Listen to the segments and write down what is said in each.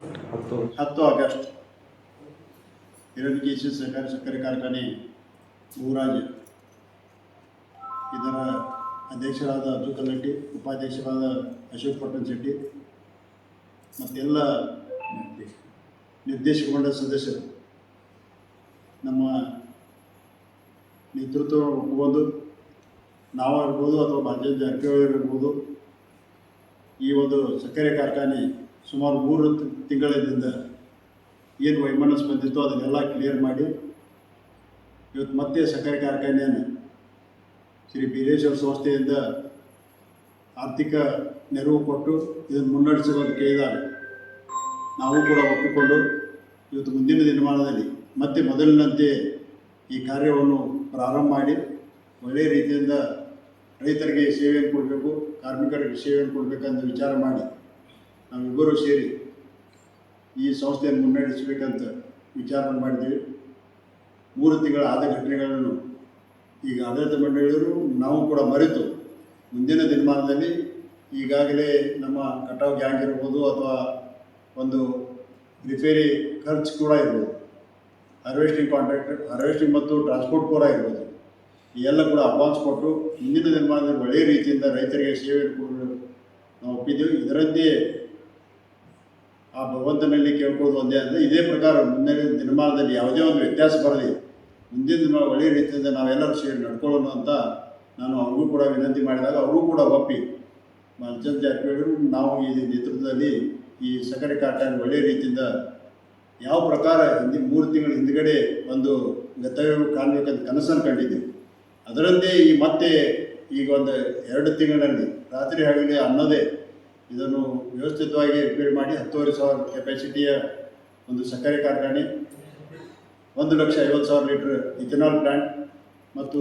ಹತ್ತು. ಆಗಸ್ಟ್. ಎರಡು K C ಸಹಕಾರಿ ಸಕ್ಕರೆ ಕಾರ್ಖಾನೆ ಊರಾಜ್ ಇದರ ಅಧ್ಯಕ್ಷರಾದ ಅಬ್ದುಲ್ ಕಲ್ಲಟ್ಟಿ ಉಪಾಧ್ಯಕ್ಷರಾದ ಅಶೋಕ್ ಪಟ್ಟಣ ಶೆಟ್ಟಿ ಮತ್ತೆಲ್ಲ ನಿರ್ದೇಶಕ ಮಂಡಲ ಸದಸ್ಯರು. ನಮ್ಮ ನೇತೃತ್ವ ಒಪ್ಪಬಹುದು ನಾವಾಗಿರ್ಬೋದು ಅಥವಾ ಭಾರತೀಯ ಜಾರಕಿಹೊಳಿ ಇರ್ಬೋದು. ಈ ಒಂದು ಸಕ್ಕರೆ ಕಾರ್ಖಾನೆ ಸುಮಾರು ಮೂರು ತಿಂಗಳಿಂದ ಏನು ವೈಮನಸ್ಸು ಬಂದಿತ್ತು ಅದನ್ನೆಲ್ಲ ಕ್ಲಿಯರ್ ಮಾಡಿ ಇವತ್ತು ಮತ್ತೆ ಸಕ್ಕರೆ ಕಾರ್ಖಾನೆಯನ್ನು ಶ್ರೀ ಬೀರೇಶ್ವರ ಸಂಸ್ಥೆಯಿಂದ ಆರ್ಥಿಕ ನೆರವು ಕೊಟ್ಟು ಇದನ್ನು ಮುನ್ನಡೆಸುವಂತ ಕೇಳಿದ್ದಾರೆ ನಾವು ಕೂಡ ಒಪ್ಪಿಕೊಂಡು ಇವತ್ತು ಮುಂದಿನ ದಿನಮಾನದಲ್ಲಿ ಮತ್ತೆ ಮೊದಲಿನಂತೆ ಈ ಕಾರ್ಯವನ್ನು ಪ್ರಾರಂಭ ಮಾಡಿ ಒಳ್ಳೆಯ ರೀತಿಯಿಂದ ರೈತರಿಗೆ ಸೇವೆಯನ್ನು ಕೊಡಬೇಕು, ಕಾರ್ಮಿಕರಿಗೆ ಸೇವೆಯನ್ನು ಕೊಡಬೇಕಂತ ವಿಚಾರ ಮಾಡಿ. ನಾವಿಬ್ಬರು ಸೇರಿ ಈ ಸಂಸ್ಥೆಯನ್ನು ಮುನ್ನಡೆಸಬೇಕಂತ ವಿಚಾರಣೆ ಮಾಡಿದ್ದೀವಿ. ಮೂರು ತಿಂಗಳ ಆದ ಘಟನೆಗಳನ್ನು ಈಗ ಆಡಳಿತ ಮಂಡಳಿಯವರು, ನಾವು ಕೂಡ ಮರೆತು ಮುಂದಿನ ದಿನಮಾನದಲ್ಲಿ ಈಗಾಗಲೇ ನಮ್ಮ ಕಟಾವ್ ಗ್ಯಾಂಗ್ ಇರ್ಬೋದು ಅಥವಾ ಒಂದು ರಿಪೇರಿ ಖರ್ಚು ಕೂಡ ಇರ್ಬೋದು. ಹಾರ್ವೆಸ್ಟಿಂಗ್ ಕಾಂಟ್ರಾಕ್ಟರ್ ಹಾರ್ವೆಸ್ಟಿಂಗ್ ಮತ್ತು ಟ್ರಾನ್ಸ್ಪೋರ್ಟ್ ಕೂಡ ಇರ್ಬೋದು. ಎಲ್ಲ ಕೂಡ ಅಡ್ವಾನ್ಸ್ ಕೊಟ್ಟು ಮುಂದಿನ ದಿನಮಾನದಲ್ಲಿ ಒಳ್ಳೆಯ ರೀತಿಯಿಂದ ರೈತರಿಗೆ ಸೇವೆ ಕೊಡಲು ನಾವು ಒಪ್ಪಿದ್ದೇವೆ. ಇದರಂತೆಯೇ ಆ ಭಗವಂತನಲ್ಲಿ ಕೇಳ್ಕೊಳ್ಳೋದು ಒಂದೇ ಅಂದರೆ ಇದೇ ಪ್ರಕಾರ ಮುಂದಿನ ದಿನಮಾನದಲ್ಲಿ ಯಾವುದೇ ಒಂದು ವ್ಯತ್ಯಾಸ ಬರಲಿ. ಮುಂದಿನ ದಿನ ಒಳ್ಳೆಯ ರೀತಿಯಿಂದ ನಾವೆಲ್ಲರೂ ಸೇರಿ ನಡ್ಕೊಳ್ಳೋಣ ಅಂತ ನಾನು ಅವ್ರಿಗೂ ಕೂಡ ವಿನಂತಿ ಮಾಡಿದಾಗ ಅವರು ಕೂಡ ಒಪ್ಪಿ. ಮಲ್ಚಂದ್ ಜಾರಕಿಹೊಳಿ ನಾವು ಈ ನೇತೃತ್ವದಲ್ಲಿ ಈ ಸಕ್ಕರೆ ಕಾರ್ಖಾನೆ ಒಳ್ಳೆಯ ರೀತಿಯಿಂದ ಯಾವ ಪ್ರಕಾರ ಹಿಂದಿ ಮೂರು ತಿಂಗಳ ಹಿಂದ್ಗಡೆ ಒಂದು ಗತವ್ಯ ಕಾಣಬೇಕಂತ ಕನಸನ್ನು ಕಂಡಿದ್ದೀವಿ ಅದರಂತೆ ಈ ಮತ್ತೆ ಈಗ ಒಂದು ಎರಡು ತಿಂಗಳಲ್ಲಿ ರಾತ್ರಿ ಹಗಲಿ ಅನ್ನೋದೇ ಇದನ್ನು ವ್ಯವಸ್ಥಿತವಾಗಿ ರಿಪೇರಿ ಮಾಡಿ ಹತ್ತುವರೆ ಸಾವಿರ ಕೆಪಾಸಿಟಿಯ ಒಂದು ಸಕ್ಕರೆ ಕಾರ್ಖಾನೆ, ಒಂದು ಲಕ್ಷ ಐವತ್ತು ಸಾವಿರ ಲೀಟ್ರ್ ಇಥೆನಾಲ್ ಪ್ಲಾಂಟ್ ಮತ್ತು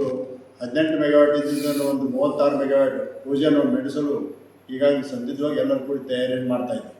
ಹದಿನೆಂಟು ಮೆಗಾವಾಟ್ ಇದ್ದಿದ್ದನ್ನು ಒಂದು ಮೂವತ್ತಾರು ಮೆಗಾವಾಟ್ ಪೂಜೆಯನ್ನು ನಡೆಸಲು ಈಗಾಗಲೇ ಸದ್ಯದವಾಗಿ ಎಲ್ಲರೂ ಕೂಡ ತಯಾರಿಯನ್ನು ಮಾಡ್ತಾ ಇದ್ದಾರೆ